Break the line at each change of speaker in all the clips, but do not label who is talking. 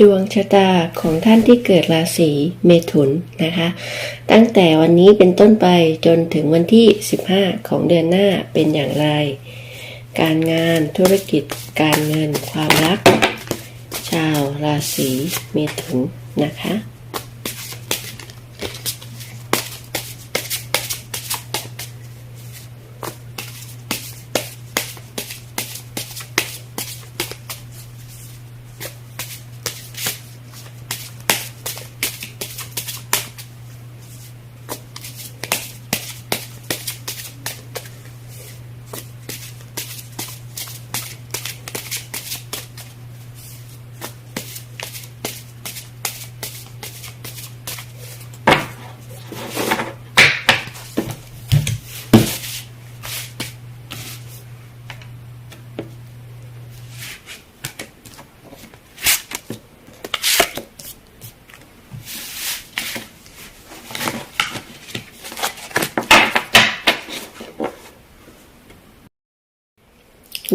ดวงชะตาของท่านที่เกิดราศีเมถุนนะคะ ตั้งแต่วันนี้เป็นต้นไปจนถึงวันที่ 15 ของเดือนหน้าเป็นอย่างไร การงานธุรกิจ การเงินความรัก ชาวราศีเมถุนนะคะ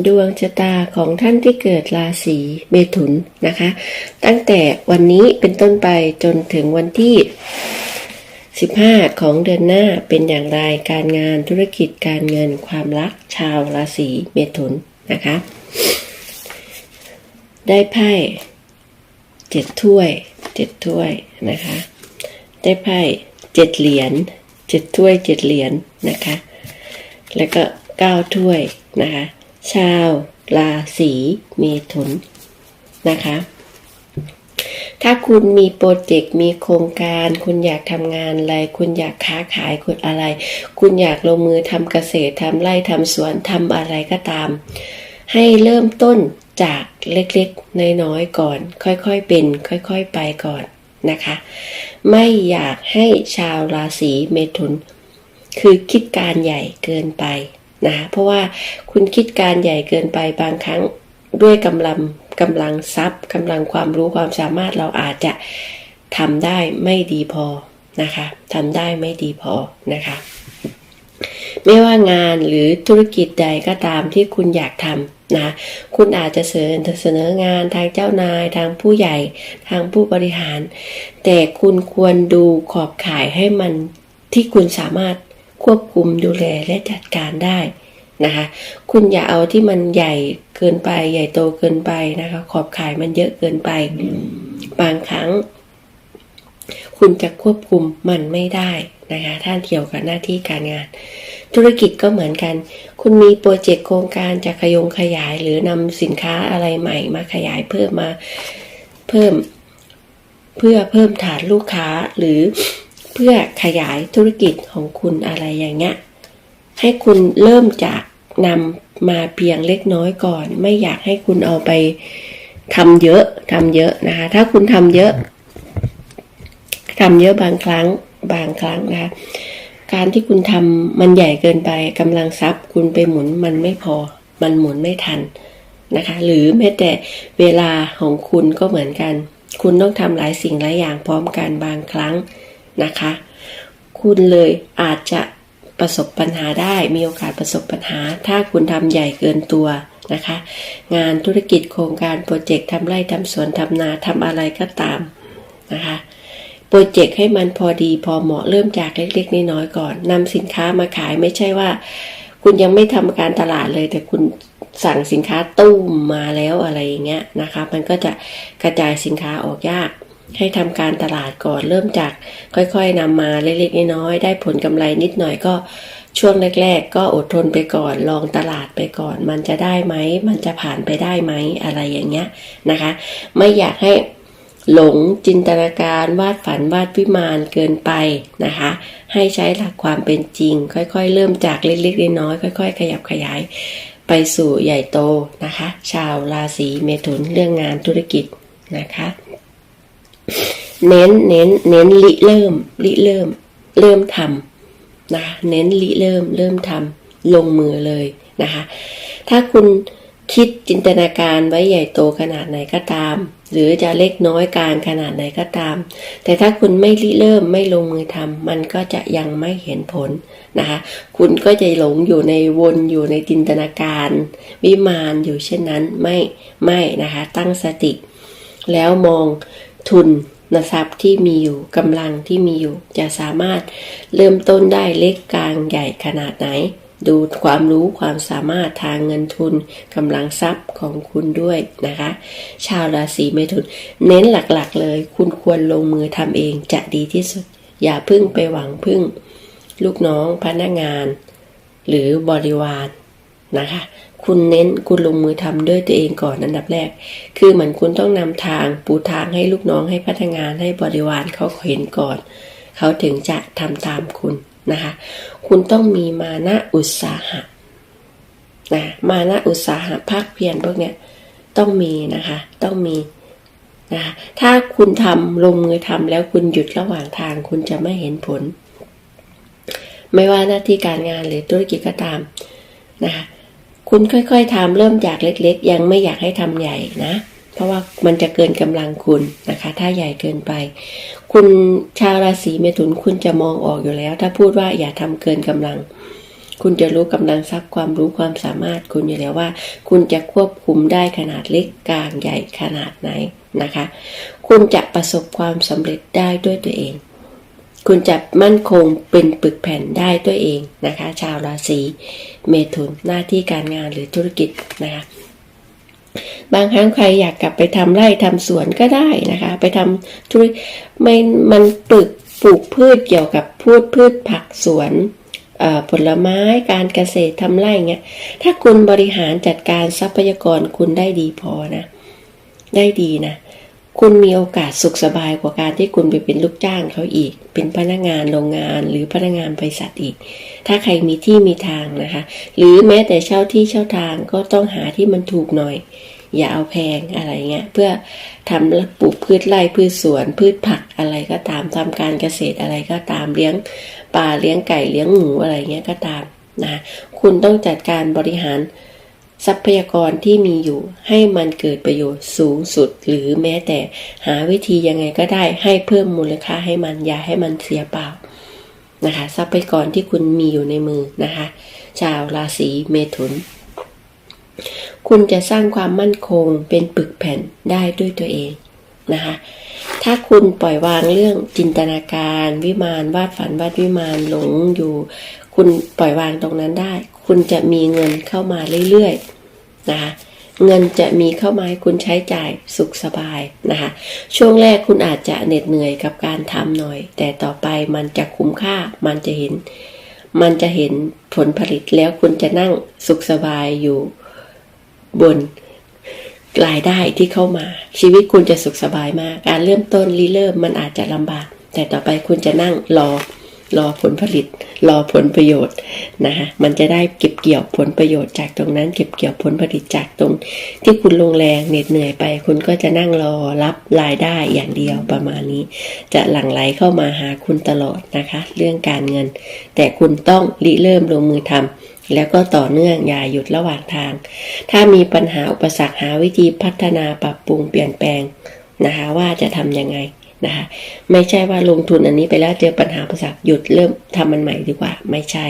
ดวงชะตาของท่านที่เกิดราศีเมถุนนะคะ ตั้งแต่วันนี้เป็นต้นไปจนถึงวันที่ 15 ของเดือนหน้าเป็นอย่างไรการงานธุรกิจการเงินความรักชาวราศีเมถุนนะคะ ได้ไพ่เจ็ดถ้วยเจ็ดถ้วยนะคะ ได้ไพ่เจ็ดเหรียญเจ็ดถ้วยเจ็ดเหรียญนะคะ แล้วก็เก้าถ้วยนะคะ ชาวราศีเมถุนนะคะ ถ้าคุณมีโปรเจกต์มีโครงการ คุณอยากทำงานอะไร คุณอยากค้าขายคุณอะไร คุณอยากลงมือทำเกษตรทำไร่ทำสวนทำอะไรก็ตาม ให้เริ่มต้นจากเล็กๆ น้อยๆ ก่อน ค่อยๆเป็น ค่อยๆ ไปก่อนนะคะ ไม่อยากให้ชาวราศีเมถุน คือคิดการใหญ่เกินไป นะเพราะว่าคุณคิดการใหญ่เกินไปบางครั้งด้วยกำลังกำลังทรัพย์กำลังความรู้ความสามารถเราอาจจะทำได้ไม่ดีพอนะคะทำได้ไม่ดีพอนะคะ ไม่ว่างานหรือธุรกิจใดก็ตามที่คุณอยากทำนะคุณอาจจะเสนอเสนองานทางเจ้านาย ทางผู้ใหญ่ ทางผู้บริหาร แต่คุณควรดูขอบข่ายให้มันที่คุณสามารถ ควบคุมดูแลและจัดการได้นะคะ คุณอย่าเอาที่มันใหญ่เกินไป ใหญ่โตเกินไปนะคะ ขอบขายมันเยอะเกินไป บางครั้ง คุณจะควบคุมมันไม่ได้นะคะท่านเกี่ยวกับหน้าที่การงาน ธุรกิจก็เหมือนกัน คุณมีโปรเจกต์โครงการจะขยงขยาย หรือนำสินค้าอะไรใหม่มาขยายเพิ่มมาเพิ่ม เพื่อเพิ่มฐานลูกค้าหรือ พื่อขยายธุรกิจของคุณอะไรอย่างเงี้ยให้คุณเริ่มจากนำมาเพียงเล็กน้อยก่อน ไม่อยากให้คุณเอาไปทำเยอะทำเยอะนะคะ ถ้าคุณทำเยอะทำเยอะบางครั้งบางครั้งนะคะการที่คุณทำมันใหญ่เกินไปกำลังทรัพย์ คุณไปหมุนมันไม่พอ มันหมุนไม่ทันนะคะ หรือแม้แต่เวลาของคุณก็เหมือนกัน คุณต้องทำหลายสิ่งหลายอย่างพร้อมกันบางครั้ง นะคะ คุณเลยอาจจะประสบปัญหาได้มีโอกาสประสบปัญหา ถ้าคุณทำใหญ่เกินตัวนะคะ งานธุรกิจโครงการโปรเจกต์ทำไร่ทำสวนทำนาทำอะไรก็ตามนะคะโปรเจกต์ให้มันพอดีพอเหมาะเริ่มจากเล็กๆน้อยๆก่อนนำสินค้ามาขายไม่ใช่ว่า คุณยังไม่ทำการตลาดเลย แต่คุณสั่งสินค้าตู้มมาแล้วอะไรอย่างเงี้ยนะคะ มันก็จะกระจายสินค้าออกยาก ให้ทำการตลาดก่อนเริ่มจากค่อยๆนำมาเล็กๆน้อยๆได้ผลกำไรนิดหน่อยก็ช่วงแรก ๆ ก็อดทนไปก่อนลองตลาดไปก่อน มันจะได้ไหม มันจะผ่านไปได้ไหมอะไรอย่างเงี้ยนะคะ ไม่อยากให้หลงจินตนาการวาดฝันวาดวิมานเกินไปนะคะ ให้ใช้หลักความเป็นจริง ค่อยๆ เริ่มจากเล็กๆน้อยๆค่อย ๆ ขยับขยาย ไปสู่ใหญ่โตนะคะ ชาวราศีเมถุนเรื่องงานธุรกิจนะคะ เน้นเน้นเน้นริเริ่มริเริ่ม เริ่มทำนะคะเน้นริเริ่ม เริ่มทำลงมือเลยนะคะ ถ้าคุณคิดจินตนาการไว้ใหญ่โตขนาดไหนก็ตาม หรือจะเล็กน้อยการขนาดไหนก็ตาม แต่ถ้าคุณไม่ริเริ่มไม่ลงมือทำมันก็จะยังไม่เห็นผลนะคะ คุณก็จะหลงอยู่ในวนอยู่ในจินตนาการ วิมานอยู่เช่นนั้นไม่ไม่นะคะ ตั้งสติ แล้วมอง ทุนทรัพย์ที่มีอยู่กำลังที่มีอยู่ จะสามารถเริ่มต้นได้เล็กกลางใหญ่ขนาดไหน ดูความรู้ความสามารถทางเงินทุนกำลังทรัพย์ของคุณด้วยนะคะ ชาวราศีเมถุน เน้นหลักๆเลย คุณควรลงมือทำเองจะดีที่สุด อย่าพึ่งไปหวังพึ่ง ลูกน้องพนักงาน หรือบริวารนะคะ คุณเน้นคุณลงมือทำด้วยตัวเองก่อนอันดับแรก คือเหมือนคุณต้องนำทางปูทางให้ลูกน้องให้พนักงานให้บริวารเขาเห็นก่อน เขาถึงจะทำตามคุณนะคะ คุณต้องมีมานะอุตสาหะนะมานะอุตสาหะภาคเพียรพวกเนี้ยต้องมีนะคะ ต้องมีนะคะถ้าคุณทำลงมือทำแล้วคุณหยุดระหว่างทางคุณจะไม่เห็นผล ไม่ว่าหน้าที่การงานหรือธุรกิจก็ตามนะคะ คุณค่อยๆทำเริ่มจากเล็กๆ ยังไม่อยากให้ทำใหญ่นะ เพราะว่ามันจะเกินกำลังคุณนะคะ ถ้าใหญ่เกินไป คุณชาวราศีเมถุนคุณจะมองออกอยู่แล้ว ถ้าพูดว่าอย่าทำเกินกำลัง คุณจะรู้กำลังทรัพย์ความรู้ความสามารถคุณอยู่แล้วว่า คุณจะควบคุมได้ขนาดเล็กกลางใหญ่ขนาดไหนนะคะ คุณจะประสบความสำเร็จได้ด้วยตัวเอง คุณจะมั่นคงเป็นปึกแผ่นได้ด้วเองนะคะ ชาวราศีเมถุนหน้าที่การงานหรือธุรกิจนะคะบางครั้งใครอยากกลับไปทำไร่ทำสวนก็ได้นะคะ ไปทำธุรไม่มันปลูกปลูกพืชเกี่ยวกับพืชพืชผักสวนเอ่อผลไม้การเกษตรทำไร่เงี้ยถ้าคุณบริหารจัดการทรัพยากรคุณได้ดีพอนะ ได้ดีนะ คุณมีโอกาสสุขสบายกว่าการที่คุณไปเป็นลูกจ้างเขาอีก เป็นพนักงานโรงงานหรือพนักงานบริษัทอีก ถ้าใครมีที่มีทางนะคะ หรือแม้แต่เช่าที่เช่าทางก็ต้องหาที่มันถูกหน่อย อย่าเอาแพงอะไรเงี้ยเพื่อทำปลูกพืชไร่พืชสวน พืชผักอะไรก็ตามทำการเกษตรอะไรก็ตามเลี้ยงปลาเลี้ยงไก่เลี้ยงหมูอะไรเงี้ยก็ตามนะคุณต้องจัดการบริหาร ทรัพยากรที่มีอยู่ให้มันเกิดประโยชน์สูงสุด หรือแม้แต่หาวิธียังไงก็ได้ให้เพิ่มมูลค่าให้มันอย่าให้มันเสียเปล่านะคะ ทรัพยากรที่คุณมีอยู่ในมือนะคะ ชาวราศีเมถุน คุณจะสร้างความมั่นคงเป็นปึกแผ่นได้ด้วยตัวเองนะคะถ้าคุณปล่อยวางเรื่องจินตนาการวิมานวาดฝันวาดวิมานหลงอยู่ คุณปล่อยวางตรงนั้นได้ คุณจะมีเงินเข้ามาเรื่อยๆนะคะเงินจะมีเข้ามาให้คุณใช้จ่ายสุขสบายนะคะช่วงแรกคุณอาจจะเหน็ดเหนื่อยกับการทำหน่อย แต่ต่อไปมันจะคุ้มค่ามันจะเห็น มันจะเห็นผลผลิตแล้วคุณจะนั่งสุขสบายอยู่บนรายได้ที่เข้ามา ชีวิตคุณจะสุขสบายมาก การเริ่มต้นรีเริ่มมันอาจจะลำบาก แต่ต่อไปคุณจะนั่งรอ รอผลผลิต รอผลประโยชน์นะคะมันจะได้เก็บเกี่ยวผลประโยชน์จากตรงนั้น เก็บเกี่ยวผลผลิตจากตรง ที่คุณลงแรงเหน็ดเหนื่อยไป คุณก็จะนั่งรอรับรายได้อย่างเดียวประมาณนี้ จะหลั่งไหลเข้ามาหาคุณตลอดนะคะ เรื่องการเงิน แต่คุณต้องริเริ่มลงมือทำแล้วก็ต่อเนื่องอย่าหยุดระหว่างทาง ถ้ามีปัญหาอุปสรรคหาวิธีพัฒนาปรับปรุงเปลี่ยนแปลงนะคะว่าจะทำยังไง นะคะไม่ใช่ว่าลงทุนอันนี้ไปแล้วเจอปัญหาอุปสรรคหยุดเริ่มทำมันใหม่ดีกว่า ไม่ใช่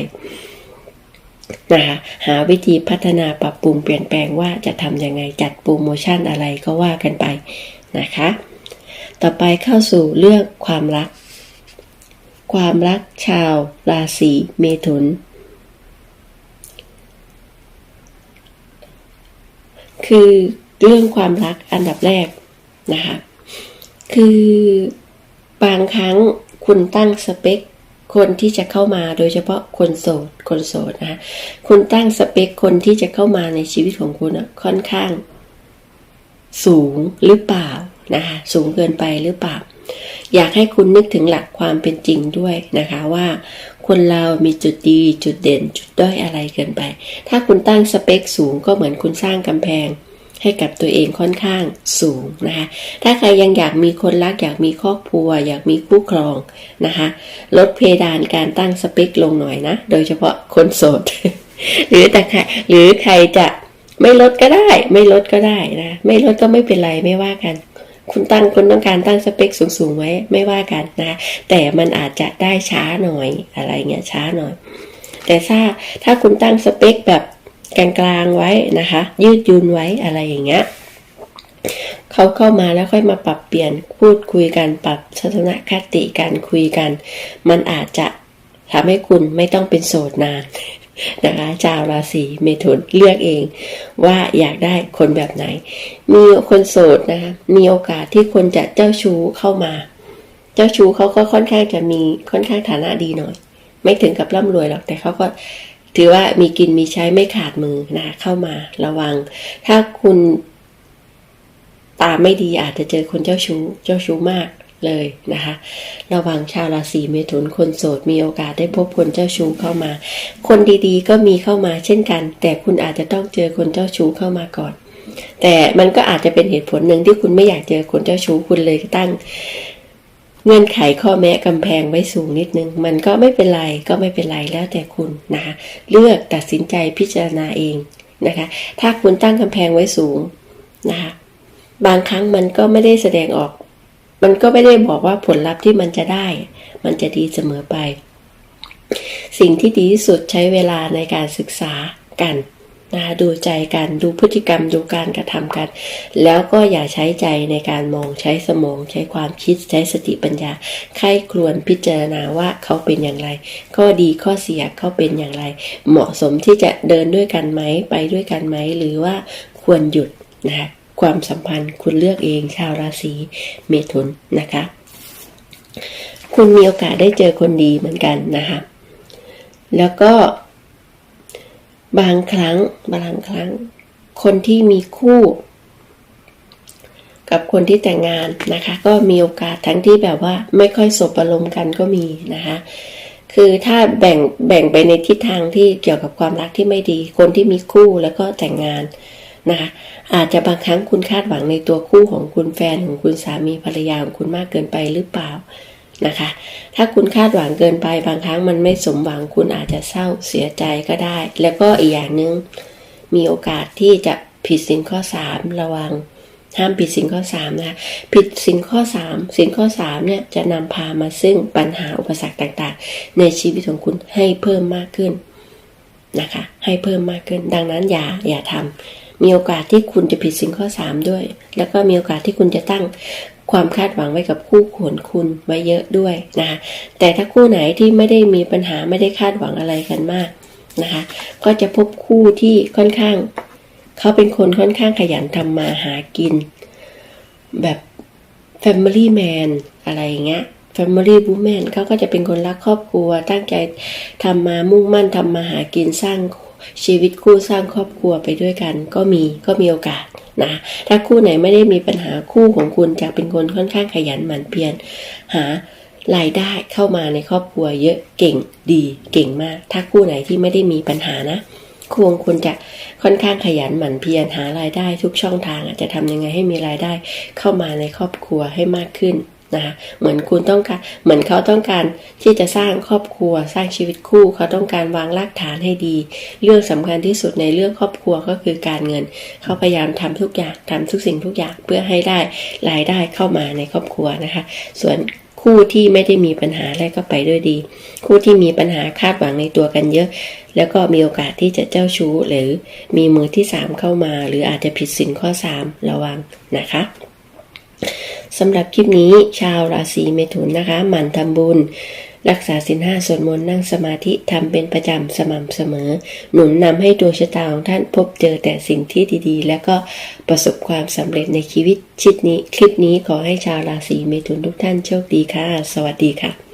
นะคะหาวิธีพัฒนาปรับปรุงเปลี่ยนแปลงว่าจะทำยังไงจัดโปรโมชั่นอะไรก็ว่ากันไปนะคะ ต่อไปเข้าสู่เรื่องความรัก ความรักชาว ราศีเมถุน คือเรื่องความรักอันดับแรกนะคะ คือบางครั้งคุณตั้งสเปค คนที่จะเข้ามาโดยเฉพาะคนโสดคนโสดนะคะคุณตั้งสเปคคนที่จะเข้ามาในชีวิตของคุณอะค่อนข้าง สูงหรือเปล่านะคะสูงเกินไปหรือเปล่า อยากให้คุณนึกถึงหลักความเป็นจริงด้วยนะคะว่า คนเรามีจุดดีจุดเด่นจุดด้อยอะไรเกินไป ถ้าคุณตั้งสเปคสูงก็เหมือนคุณสร้างกำแพง ให้กับตัวเองค่อนข้างสูงนะคะ ถ้าใครยังอยากมีคนรัก อยากมีครอบครัว อยากมีคู่ครองนะคะ ลดเพดานการตั้งสเปคลงหน่อยนะ โดยเฉพาะคนโสด หรือแต่ใครหรือใครจะไม่ลดก็ได้ ไม่ลดก็ได้นะ ไม่ลดก็ไม่เป็นไรไม่ว่ากัน คุณตั้งคุณต้องการตั้งสเปคสูงๆไว้ไม่ว่ากันนะแต่มันอาจจะได้ช้าหน่อยอะไรเงี้ยช้าหน่อย แต่ถ้าถ้าคุณตั้งสเปคแบบ กลางๆไว้นะคะ ยืดยุนไว้อะไรอย่างเงี้ยเขาเข้ามาแล้วค่อยมาปรับเปลี่ยนพูดคุยกันปรับทัศนคติการคุยกัน มันอาจจะทำให้คุณไม่ต้องเป็นโสดนานนะคะชาวราศีเมถุนเลือกเองว่าอยากได้คนแบบไหน มีคนโสดนะคะมีโอกาสที่คนจะเจ้าชู้เข้ามา เจ้าชู้เขาก็ค่อนข้างจะมีค่อนข้างฐานะดีหน่อย ไม่ถึงกับร่ำรวยหรอกแต่เขาก็ ถือว่ามีกินมีใช้ไม่ขาดมือนะคะเข้ามาระวัง ถ้าคุณตาไม่ดีอาจจะเจอคนเจ้าชู้เจ้าชู้มากเลยนะคะ ระวังชาวราศีเมถุนคนโสดมีโอกาสได้พบคนเจ้าชู้เข้ามา คนดีๆ ก็มีเข้ามาเช่นกัน แต่คุณอาจจะต้องเจอคนเจ้าชู้เข้ามาก่อน แต่มันก็อาจจะเป็นเหตุผลหนึ่งที่คุณไม่อยากเจอคนเจ้าชู้คุณเลยตั้ง เงื่อนไขข้อแม้กำแพงไว้สูงนิดนึง มันก็ไม่เป็นไรก็ไม่เป็นไรแล้วแต่คุณนะคะเลือกตัดสินใจพิจารณาเองนะคะ ถ้าคุณตั้งกำแพงไว้สูงนะคะบางครั้งมันก็ไม่ได้แสดงออก มันก็ไม่ได้บอกว่าผลลัพธ์ที่มันจะได้ มันจะดีเสมอไป สิ่งที่ดีที่สุดใช้เวลาในการศึกษากัน นะดูใจกันดูพฤติกรรมดูการกระทำกัน แล้วก็อย่าใช้ใจในการมองใช้สมอง ใช้ความคิดใช้สติปัญญาใครครวนพิจารณาว่าเขาเป็นอย่างไร ข้อดีข้อเสียเขาเป็นอย่างไร เหมาะสมที่จะเดินด้วยกันไหมไปด้วยกันไหมหรือว่าควรหยุดนะคะความสัมพันธ์คุณเลือกเองชาวราศีเมถุนนะคะ คุณมีโอกาสได้เจอคนดีเหมือนกันนะคะแล้วก็ บางครั้งบางครั้ง คนที่มีคู่ กับคนที่แต่งงานนะคะ ก็มีโอกาสทั้งที่แบบว่าไม่ค่อยสบอารมณ์กันก็มีนะคะ คือถ้าแบ่งแบ่งไปในทิศทางที่เกี่ยวกับความรักที่ไม่ดี คนที่มีคู่แล้วก็แต่งงานนะคะอาจจะบางครั้งคุณคาดหวังในตัวคู่ของคุณแฟนของคุณสามีภรรยาของคุณมากเกินไปหรือเปล่า นะคะ ถ้าคุณคาดหวังเกินไปบางครั้งมันไม่สมหวังคุณอาจจะเศร้าเสียใจก็ได้ แล้วก็อีกอย่างหนึง่งมีโอกาสที่จะผิดสินข้อ 3 ระวัง ห้ามผิดสินข้อ3นะคะผิดสินข้อ 3 สินข้อ3เนี่ยจะนำพามาซึ่งปัญหาอุปสรรคต่างๆ ในชีวิตของคุณให้เพิ่มมากขึ้นนะคะ ให้เพิ่มมากขึ้น ดังนั้นอย่าอย่าทำมีโอกาสที่คุณจะผิดสินข้อ 3 ด้วย แล้วก็มีโอกาสที่คุณจะตั้ง ความคาดหวังไว้กับคู่ขนคุณไว้เยอะด้วยนะคะแต่ถ้าคู่ไหนที่ไม่ได้มีปัญหาไม่ได้คาดหวังอะไรกันมากนะคะก็จะพบคู่ที่ค่อนข้าง เขาเป็นคนค่อนข้างขยันทำมาหากิน แบบ Family Man อะไรอย่างเงี้ย Family Woman เขาก็จะเป็นคนรักครอบครัว ตั้งใจทำมามุ่งมั่นทำมาหากินสร้างชีวิตคู่สร้างครอบครัวไปด้วยกัน ก็มีก็มีโอกาส นะถ้าคู่ไหนไม่ได้มีปัญหาคู่ของคุณจะเป็นคนค่อนข้างขยันหมั่นเพียรหารายได้เข้ามาในครอบครัวเยอะเก่งดีเก่งมาก ถ้าคู่ไหนที่ไม่ได้มีปัญหานะคู่ของคุณจะค่อนข้างขยันหมั่นเพียรหารายได้ทุกช่องทางจะทำยังไงให้มีรายได้เข้ามาในครอบครัวให้มากขึ้น นะคะเหมือนคุณต้องการเหมือนเขาต้องการที่จะสร้างครอบครัว สร้างชีวิตคู่ เขาต้องการวางรากฐานให้ดี เรื่องสำคัญที่สุดในเรื่องครอบครัวก็คือการเงิน เขาพยายามทำทุกอย่างทำทุกสิ่งทุกอย่างเพื่อให้ได้รายได้เข้ามาในครอบครัวนะคะ ส่วนคู่ที่ไม่ได้มีปัญหาอะไรก็ไปด้วยดี คู่ที่มีปัญหาคาดหวังในตัวกันเยอะ แล้วก็มีโอกาสที่จะเจ้าชู้หรือมีมือที่สามเข้ามา หรืออาจจะผิดสินข้อสามระวังนะคะ สำหรับคลิปนี้ชาวราศีเมถุนนะคะ หมั่นทำบุญ รักษาสินห้าสวดมนต์นั่งสมาธิทำเป็นประจำสม่ำเสมอ หนุนนำให้ดวงชะตาของท่านพบเจอแต่สิ่งที่ดีๆ และก็ประสบความสำเร็จในชีวิตชิดนี้ คลิปนี้ขอให้ชาวราศีเมถุนทุกท่านโชคดีค่ะ สวัสดีค่ะ